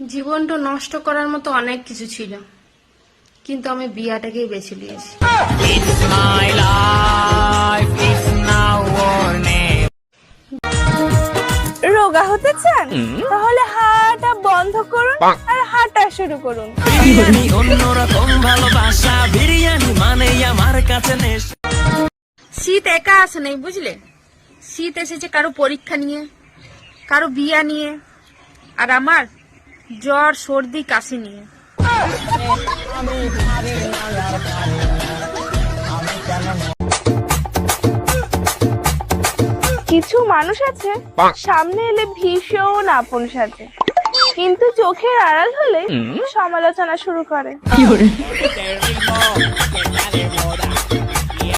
জীবনটা নষ্ট করার মতো অনেক কিছু ছিল কিন্তু আমি বিয়াটাকেই বেছে নিয়েছি. রোগা হতে চান? তাহলে হাঁটা বন্ধ করুন আর হাঁটা শুরু করুন। বিরিয়ানি অন্যরকম ভালোবাসা বিরিয়ানি মানে আমার কাছে শীত একা আসে নাই বুঝলে? শীত এসেছে কারও পরীক্ষা নিয়ে কারও বিয়া নিয়ে আর আমার জ্বর সর্দি কাশি নিয়ে। কিছু মানুষ আছে সামনে এলে ভীষণ আপন সাজে। কিন্তু চোখের আড়াল হলে সমালোচনা শুরু করে।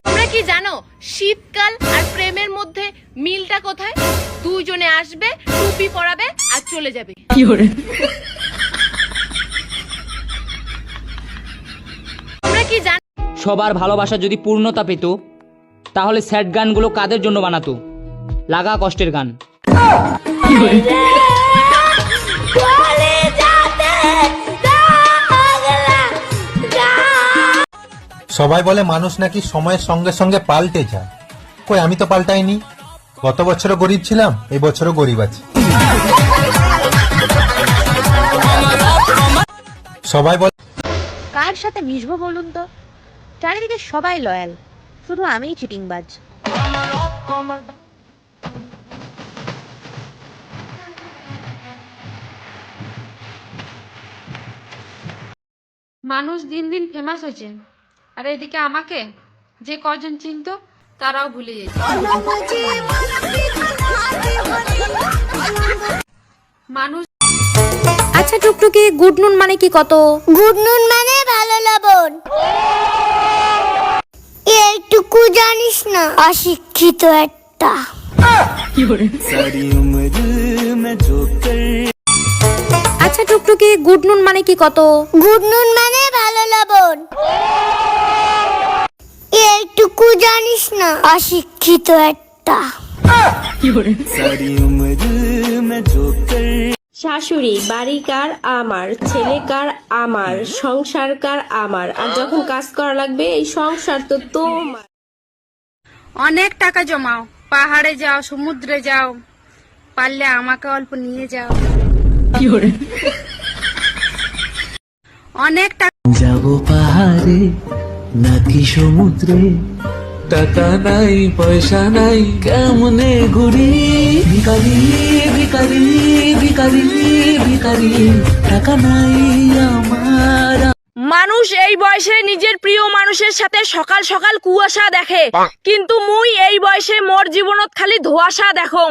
তোমরা কি জানো শীতকাল আর প্রেমের মধ্যে মিলটা কোথায়? দুইজনে আসবে টুপি পরাবে চলে যাবে। তোমরা কি জানো সবার ভালোবাসা যদি পূর্ণতা পেত তাহলে স্যাড গানগুলো কাদের জন্য বানাতো? লাগা কষ্টের গান। সবাই বলে মানুষ নাকি সময়ের সঙ্গে সঙ্গে পাল্টে যায়। কই আমি তো পাল্টাইনি। গত বছরও গরিব ছিলাম এই বছরও গরিব আছি। সবাই বলে কার সাথে মিশবো বলুন তো? চারিদিকে সবাই লয়াল শুধু আমিই চিটিংবাজ। মানুষ দিন দিন ফেমাস হয়েছে। আর এদিকে আমাকে যে কজন চিনত তারাও ভুলে যেত মানুষ আচ্ছা টুকটুকি গুড নুন মানে কি কত? গুড নুন মানে ভালো লবণ। এইটুকু জানিস না অশিক্ষিত একটা। আচ্ছা টুকটুকি গুড নুন মানে কি কত? গুড নুন মানে ভালো লবণ। এইটুকু জানিস না অশিক্ষিত একটা। শাশুড়ি বাড়িকার আমার ছেলেকার আমার সংসারকার আমার আর যখন কাজ করা লাগবে এই সংসার তো তোমার। অনেক টাকা জমাও পাহাড়ে যাও সমুদ্রে যাও পারলে আমাকে অল্প নিয়ে যাও। অনেক টাকা যাব পাহাড়ে নাকি সমুদ্রে? টাকা নাই পয়সা নাই কেমনে ঘুরি? ভিকারি ভিকারি ভিকারি ভিকারি টাকা নাই আমার। মানুষ এই বয়সে নিজের প্রিয় মানুষের সাথে সকাল সকাল কুয়াশা দেখে। কিন্তু মুই এই বয়সে মোর জীবনত খালি ধোয়াশা দেখং।